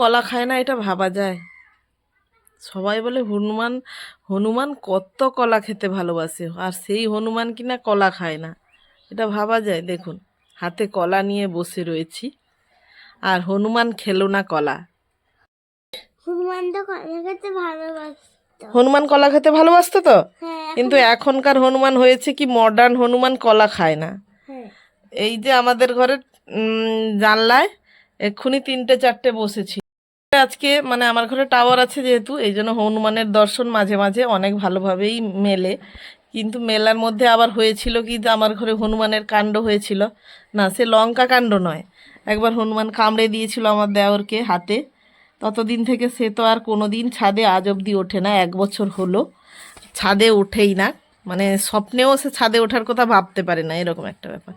কলা খায় না এটা ভাবা যায়। সবাই বলে হনুমান হনুমান কত কলা খেতে ভালোবাসে আর সেই হনুমান কিনা কলা খায় না। এটা ভাবা যায় দেখুন। হাতে কলা নিয়ে বসে রয়েছি আর হনুমান খেলো না কলা। হনুমান তো কলা খেতে ভালোবাসতো। হনুমান কলা খেতে ভালোবাসতো তো? হ্যাঁ কিন্তু এখনকার হনুমান হয়েছে কি মডার্ন হনুমান কলা খায় না। হ্যাঁ। এই যে আমাদের ঘরের জানলায় এক্ষুনি তিনটে চারটে বসেছি। আজকে মানে আমার ঘরে টাওয়ার আছে যেহেতু এই জন্য হনুমানের দর্শন মাঝে মাঝে অনেক ভালোভাবেই মেলে। কিন্তু মেলার মধ্যে আবার হয়েছিল কি আমার ঘরে হনুমানের কাণ্ড হয়েছিল। না, সে লঙ্কা কাণ্ড নয়। একবার হনুমান কামড়ে দিয়েছিল আমার দেওরকে হাতে। ততদিন থেকে সে তো আর কোনো দিন ছাদে আজ অবধি ওঠে না, এক বছর হলো। ছাদে ওঠেই না। মানে স্বপ্নেও সে ছাদে ওঠার কথা ভাবতে পারে না, এরকম একটা ব্যাপার।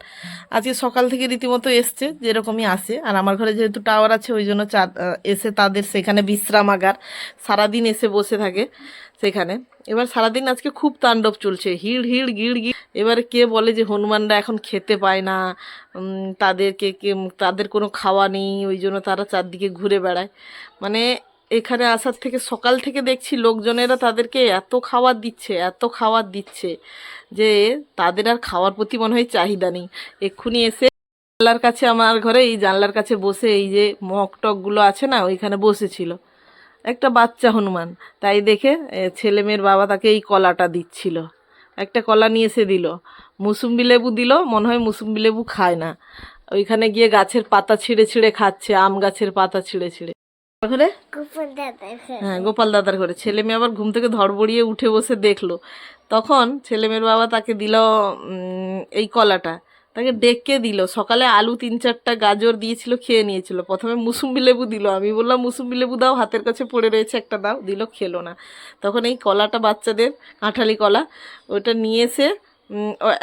আজকে সকাল থেকে রীতিমতো এসছে, যেরকমই আসে আর আমার ঘরে যেহেতু টাওয়ার আছে, ওই জন্য চা এসে তাদের সেখানে বিশ্রামাগার সারাদিন এসে বসে থাকে সেখানে। এবার সারাদিন আজকে খুব তাণ্ডব চলছে, হিড় হিড় গিড় গিড়। এবারে কে বলে যে হনুমানরা এখন খেতে পায় না তাদেরকে কে, তাদের কোনো খাওয়া নেই, ওই জন্য তারা চারদিকে ঘুরে বেড়ায়। মানে এখানে আসার থেকে সকাল থেকে দেখছি লোকজনেরা তাদেরকে এত খাবার দিচ্ছে, এত খাবার দিচ্ছে যে তাদের আর খাওয়ার প্রতি মনে হয় চাহিদা নেই। এক্ষুনি এসে জানলার কাছে আমার ঘরে, এই জানলার কাছে বসে এই যে মক টকগুলো আছে না, ওইখানে বসেছিল। একটা বাচ্চা হনুমান, তাই দেখে ছেলে মেয়ের বাবা তাকে এই কলাটা দিচ্ছিল। একটা কলা নিয়ে এসে দিল। মুসুম্বি লেবু দিল, মনে হয় মুসুম্বি লেবু খায় না। ওইখানে গিয়ে গাছের পাতা ছিঁড়ে ছিঁড়ে খাচ্ছে, আম গাছের পাতা ছিঁড়ে ছিঁড়ে। ঘরে। হ্যাঁ গোপাল দাদার ঘরে। ছেলে মেয়ে আবার ঘুম থেকে ধড়বড়িয়ে উঠে বসে দেখল। তখন ছেলে মেয়ের বাবা তাকে দিল এই কলাটা। তাকে ডেকে দিল। সকালে আলু তিন চারটা গাজর দিয়েছিল খেয়ে নিয়েছিল। প্রথমে মুসুম্বি লেবু দিল। আমি বললাম মুসুম্বি লেবু দাও হাতের কাছে পড়ে রয়েছে একটা দাও। দিল খেলো না। তখন এই কলাটা বাচ্চাদের কাঁঠালি কলা ওটা নিয়ে এসে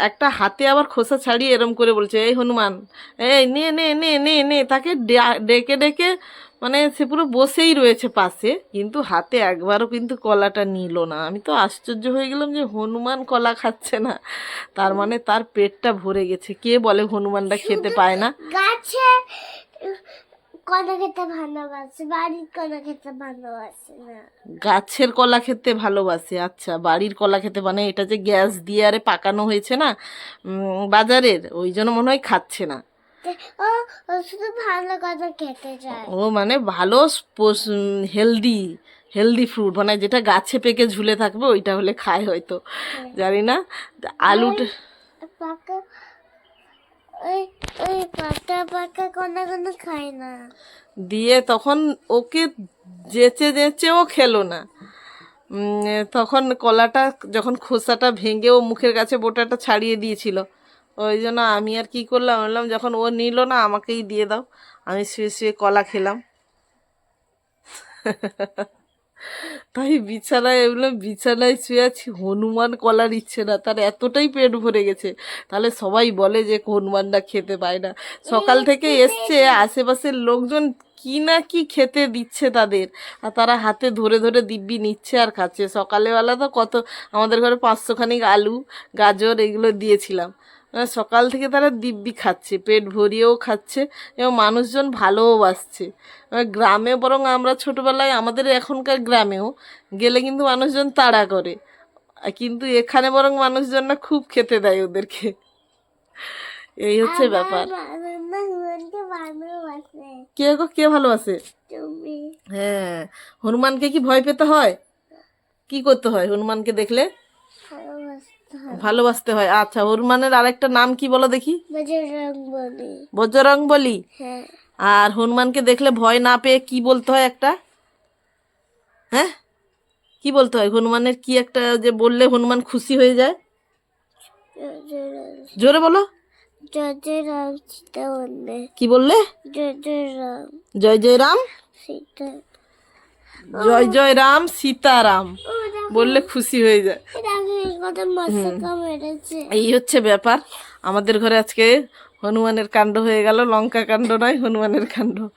একটা হাতে আবার খোসা ছাড়িয়ে এরম করে বলছে এই হনুমান এই নে নে নে নে নে। তাকে ডেকে ডেকে মানে সে পুরো বসেই রয়েছে পাশে কিন্তু হাতে একবারও কিন্তু কলাটা নিল না। আমি তো আশ্চর্য হয়ে গেলাম যে হনুমান কলা খাচ্ছে না। তার মানে তার পেটটা ভরে গেছে। কে বলে হনুমানটা খেতে পায় না? গাছে কলা খেতে ভালোবাসে বাড়ির কলা খেতে ভালোবাসে না। গাছের কলা খেতে ভালোবাসে আচ্ছা বাড়ির কলা খেতে মানে এটা যে গ্যাস দিয়ে আরে পাকানো হয়েছে না বাজারের ওই জন্য মনে হয় খাচ্ছে না। তো ও ও শুধু ভালো কথা খেতে চায়। ও মানে ভালো হেলদি হেলদি ফ্রুট মানে যেটা গাছে পেকে ঝুলে থাকবে ওইটা হলে খায় হয়তো। জানি না আলুটা পাকা ওই ওই পাতা পাকা কোনা কোনো খায় না। দিয়ে তখন ওকে যেচে যেচেও খেলো না। তখন কলাটা যখন খোসাটা ভেঙে ও মুখের কাছে বোটাটা ছাড়িয়ে দিয়েছিল ওই জন্য আমি আর কি করলাম? বললাম যখন ও নিল না আমাকেই দিয়ে দাও। আমি শুয়ে শুয়ে কলা খেলাম। তাই বিছানায় এগুলো বিছানায় শুয়ে আছি হনুমান কলার ইচ্ছে না। তার এতটাই পেট ভরে গেছে। তাহলে সবাই বলে যে হনুমানটা খেতে পায় না। সকাল থেকে এসছে আশেপাশের লোকজন কি না কি খেতে দিচ্ছে তাদের। আর তারা হাতে ধরে ধরে দিব্যি নিচ্ছে আর খাচ্ছে। সকালবেলা তো কত আমাদের ঘরে পাঁচশো খানিক আলু গাজর এগুলো দিয়েছিলাম। সকাল থেকে তারা দিব্যি খাচ্ছে পেট ভরিয়েও খাচ্ছে এবং মানুষজন ভালোও বাসছে গ্রামে বরং আমরা ছোটোবেলায় আমাদের এখনকার গ্রামেও গেলে কিন্তু মানুষজন তাড়া করে। কিন্তু এখানে বরং মানুষজন না খুব খেতে দেয় ওদেরকে। এই হচ্ছে ব্যাপার। কে গো? কে ভালোবাসে? হ্যাঁ। হনুমানকে কি ভয় পেতে হয়? কি করতে হয় হনুমানকে দেখলে? ভালোবাসতে হয়। ভালোবাসতে হয়। আচ্ছা হনুমানের আরেকটা নাম কি বলো দেখি? বজরং বলি হ্যাঁ। আর হনুমানকে দেখলে ভয় না পেয়ে কি বলতে হয় একটা? হ্যাঁ? কি বলতে হয়? হনুমানের কি একটা যে বললে হনুমান খুশি হয়ে যায়? জোরে বলো। সীতা বললে কি বললে? জজরং জয় জয় রাম সীতা জয় জয় রাম সীতারাম বললে খুশি হয়ে যায়। এই হচ্ছে ব্যাপার। আমাদের ঘরে আজকে হনুমানের কাণ্ড হয়ে গেল। লঙ্কা কাণ্ড নয় হনুমানের কাণ্ড।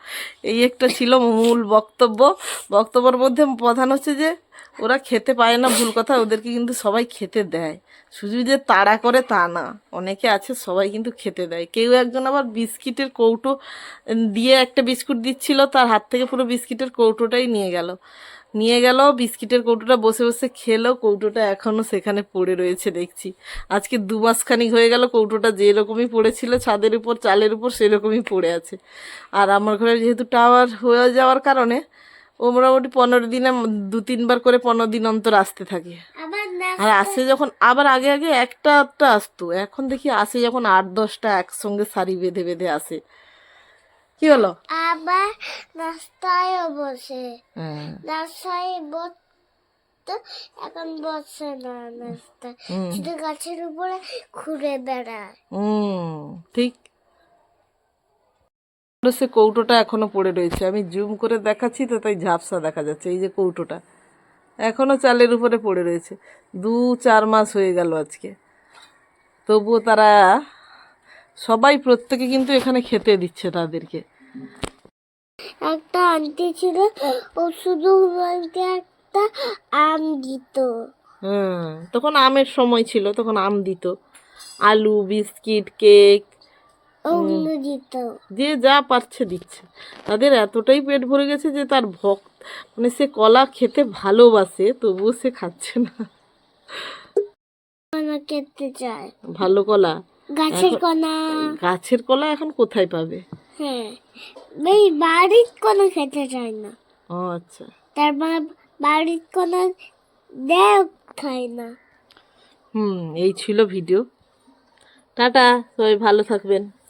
এই একটা ছিল মূল বক্তব্য। বক্তব্যের মধ্যে প্রধান হচ্ছে যে ওরা খেতে পায় না, ভুল কথা, ওদেরকে কিন্তু সবাই খেতে দেয়। শুধু যে তাড়া করে তা না, অনেকে আছে সবাই কিন্তু খেতে দেয়। কেউ একজন আবার বিস্কিটের কৌটো দিয়ে একটা বিস্কুট দিচ্ছিল, তার হাত থেকে পুরো বিস্কিটের কৌটোটাই নিয়ে গেল। নিয়ে গেল, বিস্কিটের কৌটোটা বসে বসে খেলো, কৌটোটা এখনও সেখানে পড়ে রয়েছে, দেখছি। আজকে দু মাসখানিক হয়ে গেল, কৌটোটা যেরকমই পড়েছিল, ছাদের উপর, চালের উপর, সেরকমই পড়ে আছে। আর আমার ঘরে যেহেতু টাওয়ার হয়ে যাওয়ার কারণে ও মোটামুটি পনেরো দিনে দু তিনবার করে পনেরো দিন অন্তর আসতে থাকে। আর আসে যখন আবার আগে আগে একটা একটা আসতো। এখন দেখি আসে যখন আট দশটা একসঙ্গে সারি বেঁধে বেঁধে আসে। কি হলো আবার নাস্তায়ও বসে। হ্যাঁ। নাস্তায় বসতো এখন বসে না নাস্তা শুধু গাছের উপরে ঘুরে বেড়ায়। হুম ঠিক। সে কৌটোটা এখনও পড়ে রয়েছে। আমি জুম করে দেখাচ্ছি তো তাই ঝাপসা দেখা যাচ্ছে। এই যে কৌটোটা এখনও চালের উপরে পড়ে রয়েছে। দু চার মাস হয়ে গেল আজকে। তবুও তারা সবাই প্রত্যেকে কিন্তু এখানে খেতে দিচ্ছে তাদেরকে। একটা আন্টি ছিল ও শুধু আমাকে একটা আম দিত। হুম তখন আমের সময় ছিল তখন আম দিত। আলু বিস্কিট কেক যে যা পারছে দিচ্ছে। তাদের এতটাই পেট ভরে গেছে যে তার ভক্ত মানে সে কলা খেতে ভালোবাসে তবুও সে খাচ্ছে না। কলা খেতে চায়। ভালো কলা। গাছের কলা। গাছের কলা এখন কোথায় পাবে? হ্যাঁ। এই বাড়ির কোনো খেতে চায় না। ও আচ্ছা। তারপর বাড়ির কোনো দেও খায় না। হুম এই ছিল ভিডিও। টাটা সবাই ভালো থাকবেন।